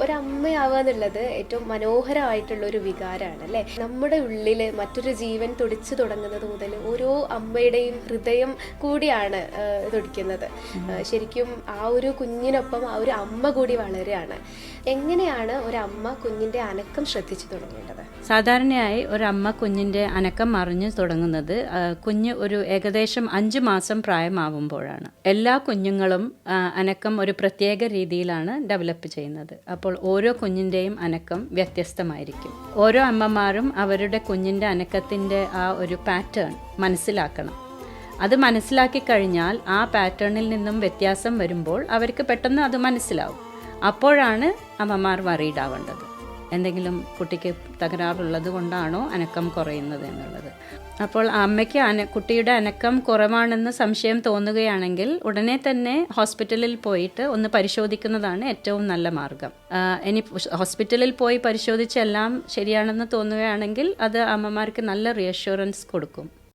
ഒരമ്മയാവുക എന്നുള്ളത് ഏറ്റവും മനോഹരമായിട്ടുള്ള ഒരു വികാരമാണ് അല്ലേ? നമ്മുടെ ഉള്ളിൽ മറ്റൊരു ജീവൻ തുടിച്ചു തുടങ്ങുന്നത് മുതൽ ഓരോ അമ്മയുടെയും ഹൃദയം കൂടിയാണ് തുടിക്കുന്നത് ശരിക്കും ആ ഒരു കുഞ്ഞിനൊപ്പം ആ ഒരു അമ്മ കൂടി വളരുകയാണ്. എങ്ങനെയാണ് ഒരു അമ്മ കുഞ്ഞിന്റെ അനക്കം ശ്രദ്ധിച്ചു തുടങ്ങേണ്ടത്? സാധാരണയായി ഒരു അമ്മ കുഞ്ഞിന്റെ അനക്കം അറിഞ്ഞു തുടങ്ങുന്നത് കുഞ്ഞ് ഒരു ഏകദേശം അഞ്ച് മാസം പ്രായമാവുമ്പോഴാണ്. എല്ലാ കുഞ്ഞുങ്ങളും അനക്കം ഒരു പ്രത്യേക രീതിയിലാണ് ഡെവലപ്പ് ചെയ്യുന്നത്. അപ്പോൾ ഓരോ കുഞ്ഞിന്റെയും അനക്കം വ്യത്യസ്തമായിരിക്കും. ഓരോ അമ്മമാരും അവരുടെ കുഞ്ഞിന്റെ അനക്കത്തിന്റെ ആ ഒരു പാറ്റേൺ മനസ്സിലാക്കണം. അത് മനസ്സിലാക്കി കഴിഞ്ഞാൽ ആ പാറ്റേണിൽ നിന്നും വ്യത്യാസം വരുമ്പോൾ അവർക്ക് പെട്ടെന്ന് അത് മനസ്സിലാവും. അപ്പോഴാണ് അമ്മമാർ ആവേണ്ടത്. എന്തെങ്കിലും കുട്ടിക്ക് തകരാറുള്ളത് കൊണ്ടാണോ അനക്കം കുറയുന്നത് എന്നുള്ളത്. അപ്പോൾ അമ്മയ്ക്ക് അന കുട്ടിയുടെ അനക്കം കുറവാണെന്ന് സംശയം തോന്നുകയാണെങ്കിൽ ഉടനെ തന്നെ ഹോസ്പിറ്റലിൽ പോയിട്ട് ഒന്ന് പരിശോധിക്കുന്നതാണ് ഏറ്റവും നല്ല മാർഗം. ഇനി ഹോസ്പിറ്റലിൽ പോയി പരിശോധിച്ചെല്ലാം ശരിയാണെന്ന് തോന്നുകയാണെങ്കിൽ അത് അമ്മമാർക്ക് നല്ല റിയഷുറൻസ് കൊടുക്കും.